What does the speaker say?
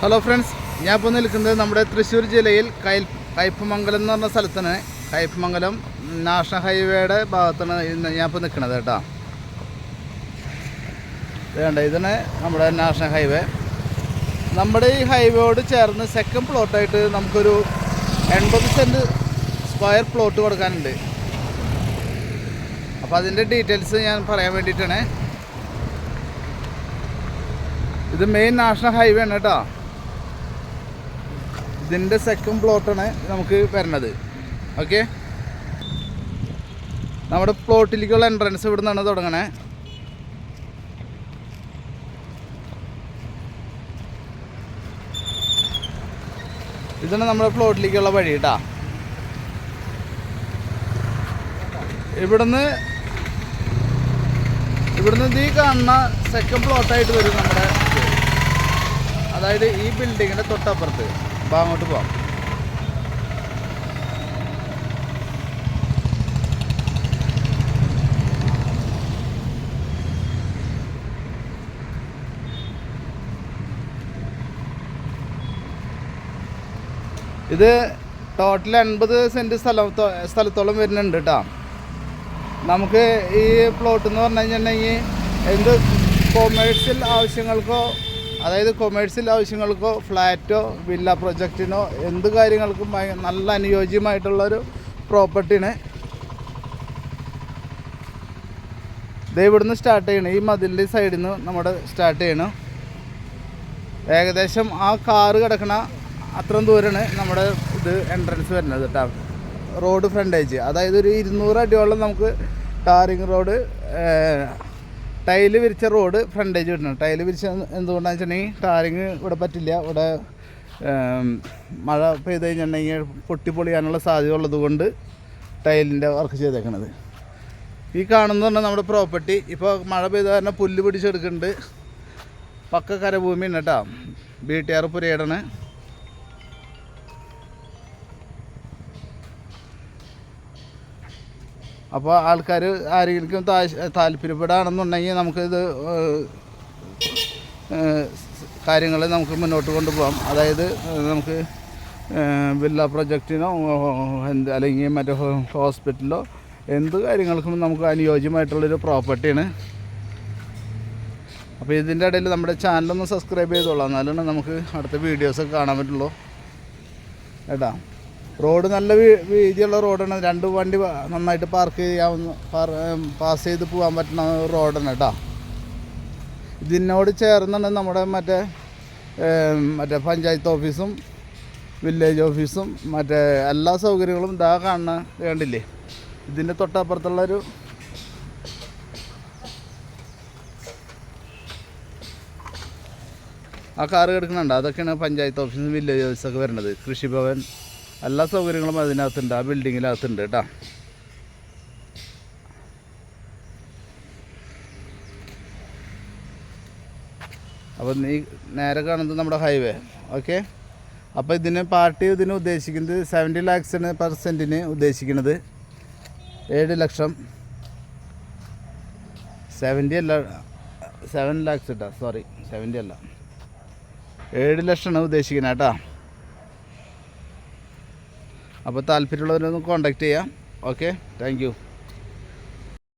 Hello friends ഞാൻ ഇപ്പോൾ നിൽക്കുന്നത് നമ്മുടെ തൃശ്ശൂർ ജില്ലയിൽ കൈ കയ്പമംഗലം എന്ന് പറഞ്ഞ സ്ഥലത്താണ്. കയ്പമംഗലം നാഷണൽ ഹൈവേയുടെ ഭാഗത്താണ് ഞാൻ ഇപ്പോൾ നിൽക്കുന്നത് കേട്ടോ. വേണ്ട ഇതാണ് നമ്മുടെ നാഷണൽ ഹൈവേ. നമ്മുടെ ഈ ഹൈവേയോട് ചേർന്ന് സെക്കൻഡ് പ്ലോട്ടായിട്ട് നമുക്കൊരു എൺപത് സെന്റ് സ്ക്വയർ പ്ലോട്ട് കൊടുക്കാനുണ്ട്. അപ്പോൾ അതിന്റെ ഡീറ്റെയിൽസ് ഞാൻ പറയാൻ വേണ്ടിയിട്ടാണ്. ഇത് മെയിൻ നാഷണൽ ഹൈവേ ആണ് കേട്ടോ. ഇതിന്റെ സെക്കൻഡ് പ്ലോട്ടാണ് നമുക്ക് വരുന്നത് ഓക്കെ നമ്മുടെ പ്ലോട്ടിലേക്കുള്ള എൻട്രൻസ് ഇവിടെ നിന്നാണ് തുടങ്ങണേ. ഇതാണ് നമ്മുടെ പ്ലോട്ടിലേക്കുള്ള വഴി കേട്ടാ ഇവിടുന്ന് ഇവിടുന്ന് ഈ കാണുന്ന സെക്കൻഡ് പ്ലോട്ടായിട്ട് വരും നമ്മുടെ അതായത് ഈ ബിൽഡിങ്ങിന്റെ തൊട്ടപ്പുറത്ത്. അപ്പോൾ അങ്ങോട്ട് പോവാം. ഇത് ടോട്ടൽ എൺപത് സെന്റ് സ്ഥലം സ്ഥലത്തോളം വരുന്നുണ്ട് കേട്ടോ നമുക്ക് ഈ പ്ലോട്ട് എന്ന് പറഞ്ഞു കഴിഞ്ഞിട്ടുണ്ടെങ്കിൽ എന്ത് കൊമേഴ്സ്യൽ ആവശ്യങ്ങൾക്കോ അതായത് കൊമേഴ്സ്യൽ ആവശ്യങ്ങൾക്കോ ഫ്ലാറ്റോ വില്ല പ്രൊജക്റ്റിനോ എന്ത് കാര്യങ്ങൾക്കും നല്ല അനുയോജ്യമായിട്ടുള്ളൊരു പ്രോപ്പർട്ടിയാണ് ഇത് ഇവിടുന്ന് സ്റ്റാർട്ട് ചെയ്യണം. ഈ മതിലിന്റെ സൈഡിൽ നിന്ന് നമ്മുടെ സ്റ്റാർട്ട് ചെയ്യണം. ഏകദേശം ആ കാറ് കിടക്കണ അത്രയും ദൂരമാണ് നമ്മുടെ ഇത് എൻട്രൻസ് വരുന്നത് കേട്ടോ റോഡ് ഫ്രണ്ടേജ് അതായത് ഒരു ഇരുന്നൂറ് അടിയോളം നമുക്ക് ടാറിങ് റോഡ് ടൈൽ വിരിച്ച റോഡ് ഫ്രണ്ടേജ് വിടണം. ടൈൽ വിരിച്ച എന്തുകൊണ്ടാണെന്ന് വെച്ചിട്ടുണ്ടെങ്കിൽ ടാറിങ് ഇവിടെ പറ്റില്ല. ഇവിടെ മഴ പെയ്ത് കഴിഞ്ഞിട്ടുണ്ടെങ്കിൽ പൊട്ടിപ്പൊളിയാനുള്ള സാധ്യത ഉള്ളത് കൊണ്ട് ടൈലിന്റെ വർക്ക് ചെയ്തേക്കണത്. ഈ കാണുന്ന പറഞ്ഞാൽ നമ്മുടെ പ്രോപ്പർട്ടി ഇപ്പോൾ മഴ പെയ്ത കാരണം പുല്ല് പിടിച്ചെടുക്കുന്നുണ്ട്. പക്ക കരഭൂമിയാണ് കേട്ടോ. ബി ടി ആർ പുരയിടണ്. അപ്പോൾ ആൾക്കാർ ആരെങ്കിലും താല്പര്യപ്പെടുകയാണെന്നുണ്ടെങ്കിൽ നമുക്കിത് കാര്യങ്ങൾ നമുക്ക് മുന്നോട്ട് കൊണ്ടുപോകാം. അതായത് നമുക്ക് വില്ല പ്രൊജക്റ്റിനോ എന്ത് അല്ലെങ്കിൽ മറ്റേ ഹോസ്പിറ്റലിലോ ഹോസ്പിറ്റലോ എന്ത് കാര്യങ്ങൾക്കും നമുക്ക് അനുയോജ്യമായിട്ടുള്ളൊരു പ്രോപ്പർട്ടിയാണ്. അപ്പോൾ ഇതിന്റെ ഇടയിൽ നമ്മുടെ ചാനലൊന്ന് സബ്സ്ക്രൈബ് ചെയ്തോളാം. എന്നാലാണ് നമുക്ക് അടുത്ത വീഡിയോസൊക്കെ കാണാൻ പറ്റുള്ളൂ. കേട്ടാ റോഡ് നല്ല വീതിയുള്ള റോഡാണ്. രണ്ട് വണ്ടി നന്നായിട്ട് പാർക്ക് ചെയ്യാവുന്ന പാസ് ചെയ്ത് പോകാൻ പറ്റുന്ന റോഡാണ് കേട്ടോ ഇതിനോട് ചേർന്നാണ് നമ്മുടെ മറ്റേ മറ്റേ പഞ്ചായത്ത് ഓഫീസും വില്ലേജ് ഓഫീസും മറ്റേ എല്ലാ സൗകര്യങ്ങളും ഇതാ കാണുന്ന വേണ്ടില്ലേ ഇതിന്റെ തൊട്ടപ്പുറത്തുള്ളൊരു ആ കാറ് കിടക്കുന്നുണ്ട്. അതൊക്കെയാണ് പഞ്ചായത്ത് ഓഫീസും വില്ലേജ് ഓഫീസൊക്കെ വരുന്നത്. കൃഷിഭവൻ എല്ലാ സൗകര്യങ്ങളും അതിനകത്തുണ്ട്. ആ ബിൽഡിങ്ങിനകത്തുണ്ട് കേട്ടോ. അപ്പോൾ നീ നേരെ കാണുന്നത് നമ്മുടെ ഹൈവേ. ഓക്കെ? അപ്പോൾ ഇതിന് പാർട്ടി ഇതിന് ഉദ്ദേശിക്കുന്നത് സെവന്റി ലാക്സിന് പെർസെന്റിന് ഉദ്ദേശിക്കുന്നത് ഏഴ് ലക്ഷം. സെവന്റി അല്ല സെവൻ ലാക്സ് ഇട്ടാ സോറി സെവന്റി അല്ല. ഏഴ് ലക്ഷമാണ് ഉദ്ദേശിക്കുന്നത് കേട്ടോ. അപ്പോൾ താല്പര്യമുള്ളവരൊന്ന് കോണ്ടാക്ട് ചെയ്യാം. Okay thank